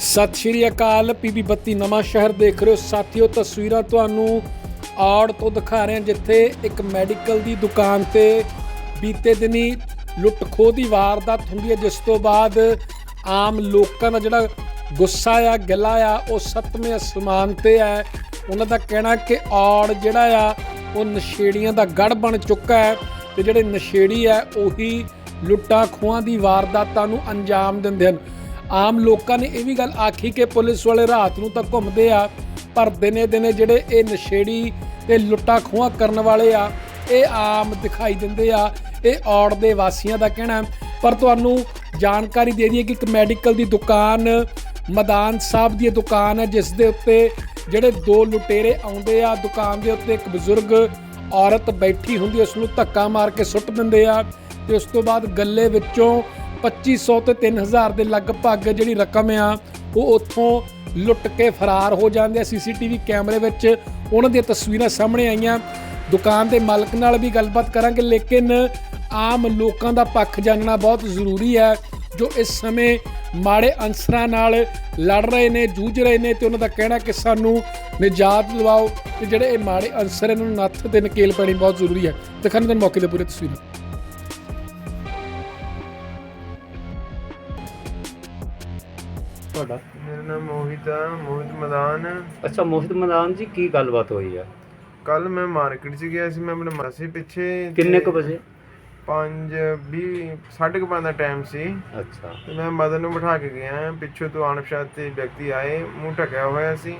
ਸਤਿ ਸ਼੍ਰੀ ਅਕਾਲ, ਪੀਬੀ ਬੱਤੀ ਨਵਾਂ ਸ਼ਹਿਰ ਦੇਖ ਰਹੇ ਹੋ। ਸਾਥੀਓ, ਤਸਵੀਰਾਂ ਤੁਹਾਨੂੰ ਆੜ ਤੋਂ ਦਿਖਾ ਰਹੇ ਹਾਂ, ਜਿੱਥੇ ਇੱਕ ਮੈਡੀਕਲ ਦੀ ਦੁਕਾਨ ਤੇ ਬੀਤੇ ਦਿਨੀ ਲੁੱਟ ਖੋਹ ਦੀ ਵਾਰਦਾਤ ਹੁੰਦੀ ਹੈ, ਜਿਸ ਤੋਂ ਬਾਅਦ ਆਮ ਲੋਕਾਂ ਦਾ ਜਿਹੜਾ ਗੁੱਸਾ ਆ, ਗਿਲਾ ਆ, ਉਹ ਸੱਤਵੇਂ ਅਸਮਾਨ ਤੇ ਹੈ। ਉਹਨਾਂ ਦਾ ਕਹਿਣਾ ਕਿ ਔੜ ਜਿਹੜਾ ਆ, ਉਹ ਨਸ਼ੇੜੀਆਂ ਦਾ ਗੜ ਬਣ ਚੁੱਕਾ ਹੈ ਤੇ ਜਿਹੜੇ ਨਸ਼ੇੜੀ ਹੈ, ਉਹੀ ਲੁੱਟਾਂ ਖੋਹਾਂ ਦੀ ਵਾਰਦਾਤਾਂ ਨੂੰ ਅੰਜਾਮ ਦਿੰਦੇ ਹਨ। ਆਮ ਲੋਕਾਂ ਨੇ ਇਹ ਵੀ ਗੱਲ ਆਖੀ ਕਿ ਪੁਲਿਸ ਵਾਲੇ ਰਾਤ ਨੂੰ ਤਾਂ ਘੁੰਮਦੇ ਆ ਪਰ ਦਿਨੇ ਦਿਨੇ ਜਿਹੜੇ ਇਹ ਨਸ਼ੇੜੀ ਤੇ ਲੁੱਟਾਂ ਖੋਹਾਂ ਕਰਨ ਵਾਲੇ ਆ ਇਹ ਆਮ ਦਿਖਾਈ ਦਿੰਦੇ ਆ ਇਹ ਔੜ ਦੇ ਵਾਸੀਆਂ ਦਾ ਕਹਿਣਾ। ਪਰ ਤੁਹਾਨੂੰ ਜਾਣਕਾਰੀ ਦੇ ਦਈਏ ਕਿ ਇੱਕ ਮੈਡੀਕਲ ਦੀ ਦੁਕਾਨ ਮਦਾਨ ਸਾਹਿਬ ਦੀ ਦੁਕਾਨ ਹੈ ਜਿਸ ਦੇ ਉੱਤੇ ਜਿਹੜੇ ਦੋ ਲੁਟੇਰੇ ਆਉਂਦੇ ਆ ਦੁਕਾਨ ਦੇ ਉੱਤੇ ਇੱਕ ਬਜ਼ੁਰਗ ਔਰਤ ਬੈਠੀ ਹੁੰਦੀ ਹੈ, ਉਸ ਨੂੰ ਧੱਕਾ ਮਾਰ ਕੇ ਸੁੱਟ ਦਿੰਦੇ ਆ ਤੇ ਉਸ ਤੋਂ ਬਾਅਦ ਗੱਲੇ ਵਿੱਚੋਂ 2500 ਤੇ 3000 ਦੇ ਲਗਭਗ ਜਿਹੜੀ ਰਕਮ ਆ, ਉਹ ਉੱਥੋਂ ਲੁੱਟ ਕੇ ਫਰਾਰ ਹੋ ਜਾਂਦੇ ਆ। ਸੀਸੀਟੀਵੀ ਕੈਮਰੇ ਵਿੱਚ ਉਹਨਾਂ ਦੀਆਂ ਤਸਵੀਰਾਂ ਸਾਹਮਣੇ ਆਈਆਂ। ਦੁਕਾਨ ਦੇ ਮਾਲਕ ਨਾਲ ਵੀ ਗੱਲਬਾਤ ਕਰਾਂਗੇ, ਲੇਕਿਨ ਆਮ ਲੋਕਾਂ ਦਾ ਪੱਖ ਜਾਣਨਾ ਬਹੁਤ ਜ਼ਰੂਰੀ ਹੈ, ਜੋ ਇਸ ਸਮੇਂ ਮਾੜੇ ਅੰਸਰਾਂ ਨਾਲ ਲੜ ਰਹੇ ਨੇ, ਜੂਝ ਰਹੇ ਨੇ ਤੇ ਉਹਨਾਂ ਦਾ ਕਹਿਣਾ ਕਿ ਸਾਨੂੰ ਨਿਜਾਤ ਦਿਵਾਓ ਤੇ ਜਿਹੜੇ ਇਹ ਮਾੜੇ ਅੰਸਰ ਇਹਨਾਂ ਨੂੰ ਨੱਥ ਤੇ ਨਕੇਲ ਪੈਣੀ ਬਹੁਤ ਜ਼ਰੂਰੀ ਹੈ। ਦਿਖਾਉਂਦੇ ਨੇ ਮੌਕੇ ਦੇ ਪੂਰੇ ਤਸਵੀਰਾਂ। ਤੁਹਾਡਾ? ਮੇਰਾ ਨਾਮ ਮੋਹਿਤ ਆ ਮੋਹਿਤ ਮਦਾਨ। ਅੱਛਾ ਮੋਹਿਤ ਮਦਾਨ ਜੀ ਕੀ ਗੱਲਬਾਤ ਹੋਈ ਆ? ਕੱਲ ਮੈਂ ਮਾਰਕੀਟ 'ਚ ਗਿਆ ਸੀ ਮੈਂ ਆਪਣੇ ਮਾਸੀ ਪਿੱਛੇ ਕਿੰਨੇ ਕੁ ਵਜੇ? 5 20 ਸਾਢੇ ਕੁ ਪੰਜ ਦਾ ਟਾਈਮ ਸੀ। ਅੱਛਾ। ਤੇ ਮੈਂ ਮਦਨ ਨੂੰ ਬਿਠਾ ਕੇ ਗਿਆ ਪਿੱਛੋਂ ਤੋਂ ਅਣਪਛਾਤੇ ਵਿਅਕਤੀ ਆਏ ਮੂੰਹ ਢਕਿਆ ਹੋਇਆ ਸੀ।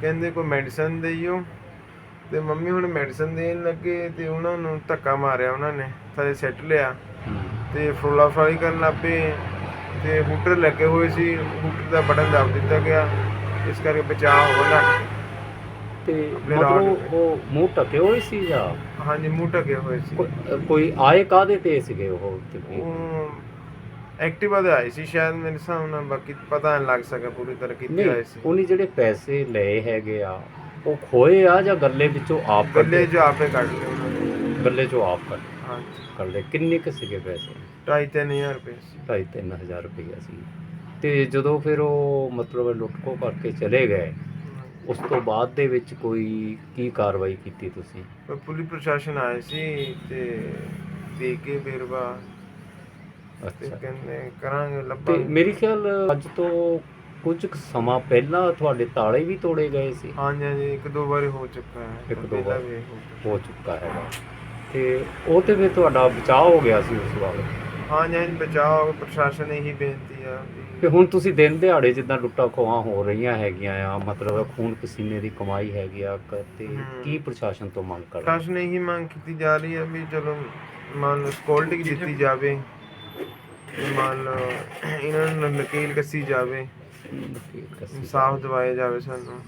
ਕਹਿੰਦੇ ਕੋਈ ਮੈਡੀਸਨ ਦੇਈਓ। ਤੇ ਮੰਮੀ ਹੁਣ ਮੈਡੀਸਨ ਦੇਣ ਲੱਗੇ ਤੇ ਉਹਨਾਂ ਨੂੰ ਧੱਕਾ ਮਾਰਿਆ ਉਹਨਾਂ ਨੇ ਥੱਲੇ ਸੱਟ ਲਿਆ। ਤੇ ਫਰੋਲਾ ਫਰਾਲੀ ਕਰਨ ਲੱਗ ਪਏ। ਤੇ ਹੂਟਰ ਲੱਗੇ ਹੋਏ ਸੀ ਹੂਟਰ ਦਾ ਬਟਨ ਦਬ ਦਿੱਤਾ ਗਿਆ ਇਸ ਕਰਕੇ ਬਚਾਅ ਹੋ ਗਿਆ। ਤੇ ਮਤਲਬ ਉਹ ਮੂੰਹ ਟਕੇ ਹੋਏ ਸੀ ਜਾਂ? ਹਾਂਜੀ ਮੂੰਹ ਢਕੇ ਹੋਏ ਸੀ। ਕੋ- ਕੋਈ ਆਏ ਕਾਦੇ ਤੇ ਸੀਗੇ ਉਹ ਤੇ? ਉਹ ਐਕਟਿਵਾ ਦੇ ਆਏ ਸੀ ਸ਼ਾਇਦ ਮੇਰੇ ਹਿਸਾਬ ਨਾਲ ਬਾਕੀ ਪਤਾ ਨਹੀਂ ਲੱਗ ਸਕਿਆ ਪੂਰੀ ਤਰ੍ਹਾਂ ਕਿੱਥੇ ਆਏ ਨਹੀਂ ਸੀ। ਉਹਨੇ ਜਿਹੜੇ ਪੈਸੇ ਲਏ ਹੈਗੇ ਆ ਉਹ ਖੋਏ ਆ ਜਾਂ ਗੱਲੇ ਵਿੱਚੋਂ ਆਪ ਗੱਲੇ ਕੱਢੇ? ਚ ਆਪੇ ਕੱਢ ਲਏ ਉਹਨਾਂ ਨੇ। ਗੱਲੇ ਚੋਂ ਆਪ ਕੱਢ ਹਾਂਜੀ। ਕੱਢ ਲਏ ਕਿੰਨੇ ਕੁ ਸੀਗੇ ਪੈਸੇ? ਢਾਈ ਤਿੰਨ ਹਜ਼ਾਰ ਰੁਪਏ ਸੀ। ਢਾਈ ਤਿੰਨ ਹਜ਼ਾਰ ਰੁਪਈਆ ਸੀ। ਤੇ ਜਦੋਂ ਫਿਰ ਉਹ ਮਤਲਬ ਲੁੱਟ ਖੋ ਕਰਕੇ ਚਲੇ ਗਏ ਉਸ ਤੋਂ ਬਾਅਦ ਦੇ ਵਿੱਚ ਕੋਈ ਕੀ ਕਾਰਵਾਈ ਕੀਤੀ ਤੁਸੀਂ? ਪਰ ਪੁਲਿਸ ਪ੍ਰਸ਼ਾਸਨ ਆਏ ਸੀ ਤੇ ਦੇ ਕੇ ਬੇਰਵਾ ਤੇ ਅੱਛਾ। ਕਹਿੰਦੇ ਕਰਾਂਗੇ ਤੇ ਲੱਭਾਂਗੇ ਮੇਰੀ ਖਿਆਲ ਅੱਜ ਤੋਂ ਕੁਝ ਕੁ ਸਮਾਂ ਪਹਿਲਾਂ ਤੁਹਾਡੇ ਤਾਲੇ ਵੀ ਤੋੜੇ ਗਏ ਸੀ? ਹਾਂਜੀ ਹਾਂਜੀ ਇੱਕ ਦੋ ਵਾਰੀ ਹੋ ਚੁੱਕਾ ਹੈ। ਇੱਕ ਦੋ ਪਹਿਲਾਂ ਵਾਰ। ਵੀ ਹੋ ਚੁੱਕਾ ਹੋ ਚੁੱਕਾ ਹੈਗਾ। ਤੇ ਉਹ ਤੇ ਫਿਰ ਤੁਹਾਡਾ ਬਚਾਅ ਹੋ ਗਿਆ ਸੀ ਉਸ ਵਾਰ। ਹਾਂਜੀ ਹਾਂਜੀ ਬਚਾਓ ਪ੍ਰਸ਼ਾਸਨ ਨੇ ਇਹੀ ਬੇਨਤੀ ਆ ਵੀ ਤੇ ਹੁਣ ਤੁਸੀਂ ਦਿਨ ਦਿਹਾੜੇ ਜਿੱਦਾਂ ਲੁੱਟਾਂ ਖੋਹਾਂ ਹੋ ਰਹੀਆਂ ਹੈਗੀਆਂ ਆ ਮਤਲਬ ਖੂਨ ਪਸੀਨੇ ਦੀ ਕਮਾਈ ਹੈਗੀ ਆ ਕ- ਤੇ ਹਮ। ਕੀ ਪ੍ਰਸ਼ਾਸਨ ਤੋਂ ਮੰਗ ਕਰਦੇ? ਪ੍ਰਸ਼ਾਸਨ ਨੇ ਇਹੀ ਮੰਗ ਕੀਤੀ ਜਾ ਰਹੀ ਹੈ ਵੀ ਚਲੋ ਮੰਨ ਲਓ ਸਕਿਉਰਟੀ ਦਿੱਤੀ ਜਾਵੇ ਮੰਨ ਲਓ ਇਹਨਾਂ ਨੂੰ ਨਕੀਲ ਕੱਸੀ ਜਾਵੇ ਇਨਸਾਫ ਦਿਵਾਇਆ ਜਾਵੇ ਸਾਨੂੰ।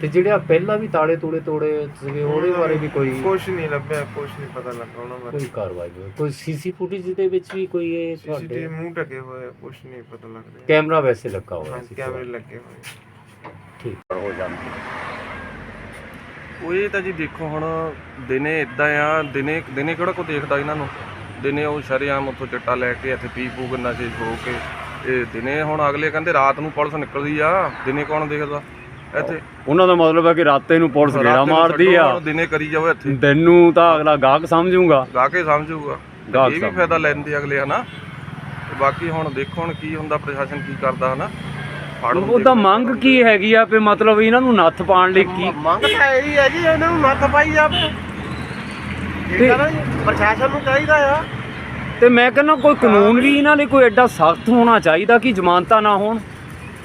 ਤੇ ਜਿਹੜੇ ਆ ਪਹਿਲਾਂ ਵੀ ਤਾਲੇ ਤੂੜੇ ਤੋੜੇ ਸੀਗੇ ਉਹਦੇ ਬਾਰੇ ਵੀ ਕੋਈ ਕੁਝ ਨਹੀਂ ਲੱਭਿਆ ਕੁਝ ਨਹੀਂ ਪਤਾ ਲੱਗਾ ਉਹਨਾਂ ਬਾਰੇ। ਕੋਈ ਕਾਰਵਾਈ ਨਹੀਂ ਹੋਈ। ਕੋਈ ਸੀਸੀ ਫੁਟੇਜ ਦੇ ਵਿੱਚ ਵੀ ਕੋਈ ਇਹ ਸੀਸੀਟੀਵੀ ਤੁਹਾਡੇ? ਮੂੰਹ ਢਕੇ ਹੋਏ ਕੁਝ ਨਹੀਂ ਪਤਾ ਲੱਗ ਰਿਹਾ ਕੈਮਰਾ ਵੈਸੇ ਲੱਗਾ ਹੋਇਆ ਹਾਂ ਸੀ। ਕੈਮਰੇ ਲੱਗੇ ਹੋਏ ਠੀਕ। ਹੋ ਜਾਂਦੇ ਉਹ ਇਹ ਤਾਂ ਜੀ ਦੇਖੋ ਹੁਣ ਦਿਨੇ ਇਦਾਂ ਆ ਦਿਨੇ ਦਿਨੇ ਕਿਹੜਾ ਕੋ ਦੇਖਦਾ ਇਹਨਾਂ ਨੂੰ? ਦਿਨੇ ਉਹ ਸ਼ਰੇਆਮ ਉੱਥੋਂ ਚਿੱਟਾ ਲੈ ਕੇ ਇੱਥੇ ਪੀ ਪੂ ਕੇ ਨਸ਼ੇ ਹੋ ਕੇ ਇਹ ਦਿਨੇ ਹੁਣ ਅਗਲੇ ਕਹਿੰਦੇ ਰਾਤ ਨੂੰ ਪੁਲਿਸ ਨਿਕਲਦੀ ਆ ਦਿਨੇ ਕੌਣ ਦੇਖਦਾ? ਇੱਥੇ। ਉਹਨਾਂ ਦਾ ਮਤਲਬ ਹੈ ਕਿ ਰਾਤੇ ਨੂੰ ਪੁਲਿਸ ਗੇੜਾ ਰਾਤ ਨੂੰ ਮਾਰਦੀ ਛੱਡੋ, ਆ। ਦਿਨੇ ਕਰੀ ਜਾਓ ਇੱਥੇ। ਦਿਨ ਨੂੰ ਤਾਂ ਅਗਲਾ ਗਾਹਕ ਸਮਝੂਗਾ। ਗਾ ਕੇ ਸਮਝੂਗਾ। ਗਾਹਕ ਇਹ ਵੀ ਸਮਝੂ। ਫਾਇਦਾ ਲੈਂਦੇ ਅਗਲੇ ਹਨਾ? ਤੇ ਬਾਕੀ ਹੁਣ ਦੇਖੋ ਹੁਣ ਕੀ ਹੁੰਦਾ ਪ੍ਰਸ਼ਾਸਨ ਕੀ ਕਰਦਾ ਹਨਾ? ਉਹਦਾ ਦੇਖੋ। ਮੰਗ ਕੀ ਹੈਗੀ ਆ ਵੀ ਮਤਲਬ ਇਹਨਾਂ ਨੂੰ ਨੱਥ ਪਾਉਣ ਲਈ ਕੀ ਮੰਗ ਤਾਂ ਇਹੀ ਹੈ ਜੀ ਇਹਨਾਂ ਨੂੰ ਨੱਥ ਪਾਈ ਜਾਵੇ। ਠੀਕ ਹੈ ਨਾ ਜੀ? ਪ੍ਰਸ਼ਾਸਨ ਨੂੰ ਚਾਹੀਦਾ ਆ। ਤੇ ਮੈਂ ਕਹਿੰਦਾ ਕੋਈ ਕਾਨੂੰਨ ਵੀ ਇਹਨਾਂ ਲਈ ਕੋਈ ਐਡਾ ਸਖਤ ਹੋਣਾ ਚਾਹੀਦਾ ਕਿ ਜ਼ਮਾਨਤਾਂ ਨਾ ਹੋਣ?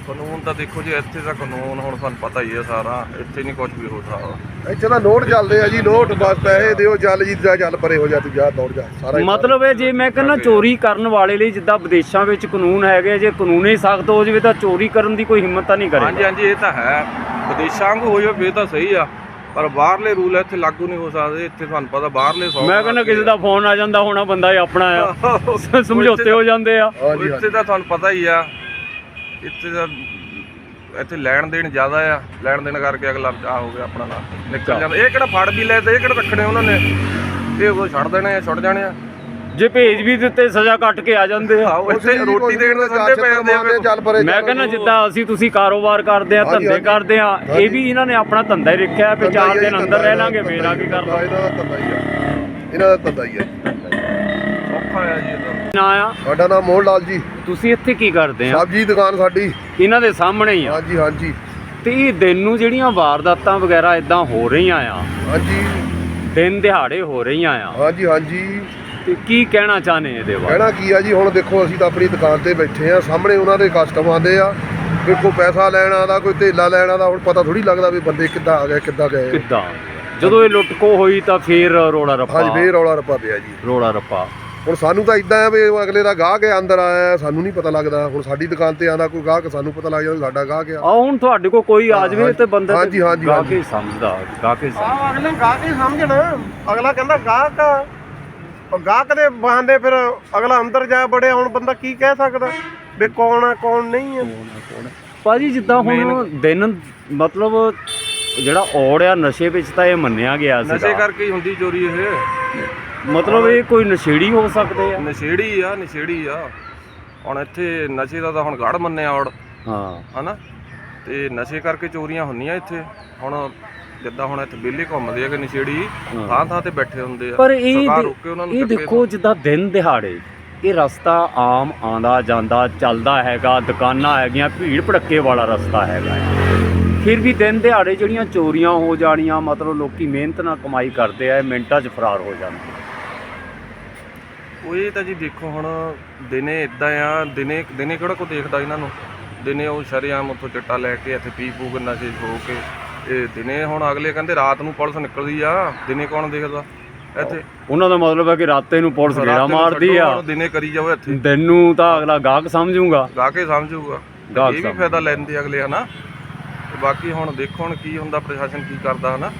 ਕਾਨੂੰਨ ਤਾਂ ਦੇਖੋ ਜੀ ਇੱਥੇ ਦਾ ਕਾਨੂੰਨ ਹੁਣ ਤੁਹਾਨੂੰ ਪਤਾ ਹੀ ਹੈ ਸਾਰਾ। ਇੱਥੇ ਨਹੀਂ ਕੁਝ ਵੀ ਹੋ ਸਕਦਾ। ਇੱਥੇ ਤਾਂ ਨੋਟ ਚੱਲਦੇ ਆ ਜੀ ਨੋਟ ਬਸ ਪੈਸੇ ਦਿਓ ਚੱਲ ਜੀ ਜਾ ਚੱਲ ਪਰੇ ਹੋ ਜਾ ਤੂੰ ਜਾ ਦੌੜ ਜਾ ਸਾਰਾ ਹੀ ਮਤਲਬ ਇਹ ਜੇ ਮੈਂ ਕਹਿੰਦਾ ਚੋਰੀ ਕਰਨ ਵਾਲੇ ਲਈ ਜਿੱਦਾਂ ਵਿਦੇਸ਼ਾਂ ਵਿੱਚ ਕਾਨੂੰਨ ਹੈਗੇ ਜੇ ਕਾਨੂੰਨ ਹੀ ਸਖਤ ਹੋ ਜਾਵੇ ਤਾਂ ਚੋਰੀ ਕਰਨ ਦੀ ਕੋਈ ਹਿੰਮਤ ਤਾਂ ਨਹੀਂ ਹਾਂਜੀ ਕਰੇਗਾ। ਹਾਂਜੀ ਇਹ ਤਾਂ ਹੈ। ਵਿਦੇਸ਼ਾਂ ਵਾਂਗੂ ਹੋ ਜਾਵੇ ਤਾਂ ਸਹੀ ਆ। ਪਰ ਬਾਹਰਲੇ ਰੂਲ ਇੱਥੇ ਲਾਗੂ ਨਹੀਂ ਹੋ ਸਕਦੇ। ਇੱਥੇ ਤੁਹਾਨੂੰ ਪਤਾ ਬਾਹਰਲੇ ਸੌ ਮੈਂ ਕਹਿੰਦਾ ਕਿਸੇ ਦਾ ਫੋਨ ਆ ਜਾਂਦਾ ਹੋਣਾ ਬੰਦਾ ਹੀ ਆਪਣਾ ਆ। ਸਮਝੌਤੇ ਹੋ ਜਾਂਦੇ ਆ। ਹਾਂਜੀ। ਇੱਥੇ ਤਾਂ ਤੁਹਾਨੂੰ ਪਤਾ ਹੀ ਆ। ਇੱਥੇ ਤਾਂ ਇੱਥੇ ਲੈਣ ਦੇਣ ਜ਼ਿਆਦਾ ਆ ਲੈਣ ਦੇਣ ਕਰਕੇ ਅਗਲਾ ਆ ਹੋ ਗਿਆ ਆਪਣਾ ਨਾਲ ਨਿਕਲ ਜਾਂਦਾ। ਇਹ ਕਿਹੜਾ ਫੜ ਵੀ ਲਏ ਤੇ ਇਹ ਕਿਹੜਾ ਰੱਖਣੇ ਉਹਨਾਂ ਨੇ? ਇਹ ਉਹ ਛੱਡ ਦੇਣੇ ਆ ਛੁੱਟ ਜਾਣੇ ਆ। ਜੇ ਭੇਜ ਵੀ ਦਿੱਤੇ ਸਜ਼ਾ ਕੱਟ ਕੇ ਆ ਜਾਂਦੇ ਆ। ਇੱਥੇ ਰੋਟੀ ਦੇਣ ਦੇ ਸੰਦੇ ਪੈ ਜਾਂਦੇ ਆ ਚੱਲ ਪਰੇ ਮੈਂ ਕਹਿੰਦਾ ਜਿੱਦਾਂ ਅਸੀਂ ਤੁਸੀਂ ਕਾਰੋਬਾਰ ਕਰਦੇ ਆ ਧੰਦੇ। ਕਰਦੇ ਆ ਇਹ ਵੀ ਇਹਨਾਂ ਨੇ ਆਪਣਾ ਧੰਦਾ ਹੀ ਰੱਖਿਆ ਵੀ ਚਾਰ ਦਿਨ ਅੰਦਰ ਰਹਿ ਲਾਂਗੇ ਫੇਰ ਆ ਕੇ ਕਰ ਲਓ ਇਹਨਾਂ ਦਾ ਧੰਦਾ ਹੀ ਆ। ਇਹਨਾਂ ਦਾ ਧੰਦਾ ਹੀ ਆ। ਔਖਾ ਆ ਜੀ ਇਹਦਾ। ਨਾ ਆ। ਸਾਡਾ ਨਾਮ ਮੋਹਨ ਲਾਲ ਜੀ। ਤੁਸੀਂ ਇੱਥੇ ਕੀ ਕਰਦੇ ਆ? ਸਬਜੀ ਦੁਕਾਨ ਸਾਡੀ। ਇਹਨਾਂ ਦੇ ਸਾਹਮਣੇ ਹੀ ਆ। ਹਾਂਜੀ ਹਾਂਜੀ। ਤੇ ਇਹ ਦਿਨ ਨੂੰ ਜਿਹੜੀਆਂ ਵਾਰਦਾਤਾਂ ਵਗੈਰਾ ਇਦਾਂ ਹੋ ਰਹੀਆਂ ਆ? ਹਾਂਜੀ। ਦਿਨ ਦਿਹਾੜੇ ਹੋ ਰਹੀਆਂ ਆ। ਹਾਂਜੀ ਹਾਂਜੀ। ਤੇ ਕੀ ਕਹਿਣਾ ਚਾਹਨੇ ਇਹਦੇ ਬਾਰੇ? ਕਹਿਣਾ ਕੀ ਆ ਜੀ ਹੁਣ ਦੇਖੋ ਅਸੀਂ ਤਾਂ ਆਪਣੀ ਦੁਕਾਨ ਤੇ ਬੈਠੇ ਆ। ਸਾਹਮਣੇ ਉਹਨਾਂ ਦੇ ਕਸਟਮਰ ਆਉਂਦੇ ਆ। ਕੋਈ ਪੈਸਾ ਲੈਣ ਆਉਂਦਾ ਕੋਈ ਧੇਲਾ ਲੈਣ ਆਉਂਦਾ ਹੁਣ ਪਤਾ ਥੋੜੀ ਲੱਗਦਾ ਵੀ ਬੰਦੇ ਕਿੱਦਾਂ ਆ ਗਏ ਕਿੱਦਾਂ ਗਏ। ਕਿੱਦਾਂ ਜਦੋਂ ਇਹ ਲੁੱਟਕੋ ਹੋਈ ਤਾਂ ਫੇਰ ਰੋਲਾ ਰੱਪਾ। ਹਾਂਜੀ ਫੇਰ ਰੌਲਾ ਰੱਪਾ ਪਿਆ ਜੀ। ਰੋਲਾ ਰੱਪਾ। ਹੁਣ ਸਾਨੂੰ ਤਾਂ ਇਦਾਂ ਆ ਵੀ ਅਗਲੇ ਦਾ ਗਾਹਕ ਹੈ ਅੰਦਰ ਆਇਆ ਸਾਨੂੰ ਨਹੀਂ ਪਤਾ ਲੱਗਦਾ। ਹੁਣ ਸਾਡੀ ਦੁਕਾਨ ਤੇ ਆਂਦਾ ਕੋਈ ਗਾਹਕ ਸਾਨੂੰ ਪਤਾ ਲੱਗ ਜਾਂਦਾ ਸਾਡਾ ਗਾਹਕ ਆ। ਆ ਹੁਣ ਤੁਹਾਡੇ ਕੋਲ ਕੋਈ ਆ ਜਾਵੇ ਤੇ ਬੰਦਾ ਹਾਂਜੀ, ਹਾਂਜੀ, ਗਾ ਹਾਂਜੀ। ਕੇ ਸਮਝਦਾ ਗਾ ਕੇ ਸਮਝਦਾ। ਅਗਲੇ ਗਾਹਕ ਹੀ ਸਮਝਣਾ। ਅਗਲਾ ਕਹਿੰਦਾ ਗਾਹਕ ਆ। ਉਹ ਗਾਹਕ ਦੇ ਬਹਾਨੇ ਫਿਰ ਅਗਲਾ ਅੰਦਰ ਜਾ ਬੜਿਆ ਹੁਣ ਬੰਦਾ ਕੀ ਕਹਿ ਸਕਦਾ? ਵੀ ਕੌਣ ਆ ਕੌਣ ਨਹੀਂ ਆ? ਭਾਜੀ ਜਿੱਦਾਂ ਹੁਣ ਦਿਨ ਮਤਲਬ ਜਿਹੜਾ ਔੜ ਆ ਨਸ਼ੇ ਵਿੱਚ ਤਾਂ ਇਹ ਮੰਨਿਆ ਗਿਆ ਨਸ਼ੇ ਸੀਗਾ ਕਰਕੇ ਹੀ ਹੁੰਦੀ ਚੋਰੀ ਇਹ। ਮਤਲਬ ਇਹ ਕੋਈ ਨਸ਼ੇੜੀ ਹੋ ਸਕਦੇ ਆ? ਨਸ਼ੇੜੀ ਆ ਨਸ਼ੇੜੀ ਆ। ਹੁਣ ਇੱਥੇ ਨਸ਼ੇ ਦਾ ਤਾਂ ਹੁਣ ਗੜ ਮੰਨਿਆ ਔੜ ਹਾਂ। ਹਨਾ? ਤੇ ਨਸ਼ੇ ਕਰਕੇ ਚੋਰੀਆਂ ਹੁੰਦੀਆਂ ਇੱਥੇ। ਹੁਣ ਜਿੱਦਾਂ ਹੁਣ ਇੱਥੇ ਬੇਲੇ ਘੁੰਮਦੇ ਆ ਕਿ ਨਸ਼ੇੜੀ। ਥਾਂ ਥਾਂ ਤੇ ਬੈਠੇ ਹੁੰਦੇ ਆ। ਪਰ ਇਹ ਇਹ ਦੇਖੋ ਜਿੱਦਾਂ ਦਿਨ ਦਿਹਾੜੇ ਇਹ ਰਸਤਾ ਆਮ ਆਂਦਾ ਜਾਂਦਾ ਚੱਲਦਾ ਹੈਗਾ ਦੁਕਾਨਾਂ ਹੈਗੀਆਂ ਭੀੜ ਭੜੱਕੇ ਵਾਲਾ ਰਸਤਾ ਹੈਗਾ। ਫਿਰ ਵੀ ਦਿਨ ਦਿਹਾੜੇ ਜਿਹੜੀਆਂ ਚੋਰੀਆਂ ਹੋ ਜਾਣੀਆਂ ਮਤਲਬ ਲੋਕੀ ਮਿਹਨਤ ਨਾਲ ਕਮਾਈ ਕਰਦੇ ਆ ਮਿੰਟਾਂ 'ਚ ਫਰਾਰ ਹੋ ਜਾਂਦੇ ਉਹ ਇਹ ਤਾਂ ਜੀ ਦੇਖੋ ਹੁਣ ਦਿਨੇ ਇਦਾਂ ਆ ਦਿਨੇ ਦਿਨੇ ਕਿਹੜਾ ਕੋਈ ਦੇਖਦਾ ਇਹਨਾਂ ਨੂੰ? ਦਿਨੇ ਉਹ ਸ਼ਰੇਆਮ ਉੱਥੋਂ ਚਿੱਟਾ ਲੈ ਕੇ ਇੱਥੇ ਪੀ ਪੂ ਕੇ ਨਸ਼ੇ ਹੋ ਕੇ। ਇਹ ਦਿਨੇ ਹੁਣ ਅਗਲੇ ਕਹਿੰਦੇ ਰਾਤ ਨੂੰ ਪੁਲਿਸ ਨਿਕਲਦੀ ਆ ਦਿਨੇ ਕੌਣ ਦੇਖਦਾ? ਇੱਥੇ ਉਹਨਾਂ ਦਾ ਮਤਲਬ ਹੈ ਕਿ ਰਾਤੇ ਨੂੰ ਪੁਲਿਸ ਨੂੰ ਮਾਰਦੀ ਆ। ਦਿਨੇ ਕਰੀ ਜਾਓ ਇੱਥੇ। ਦਿਨ ਨੂੰ ਤਾਂ ਅਗਲਾ ਗਾਹਕ ਸਮਝੂਗਾ। ਗਾ ਕੇ ਸਮਝੂਗਾ। ਗਾਹਕ ਇਹ ਵੀ। ਫਾਇਦਾ ਲੈਂਦੇ ਅਗਲੇ ਹਨਾ। ਬਾਕੀ ਹੁਣ ਦੇਖੋ ਹੁਣ ਕੀ ਹੁੰਦਾ ਪ੍ਰਸ਼ਾਸਨ ਕੀ ਕਰਦਾ ਹਨਾ।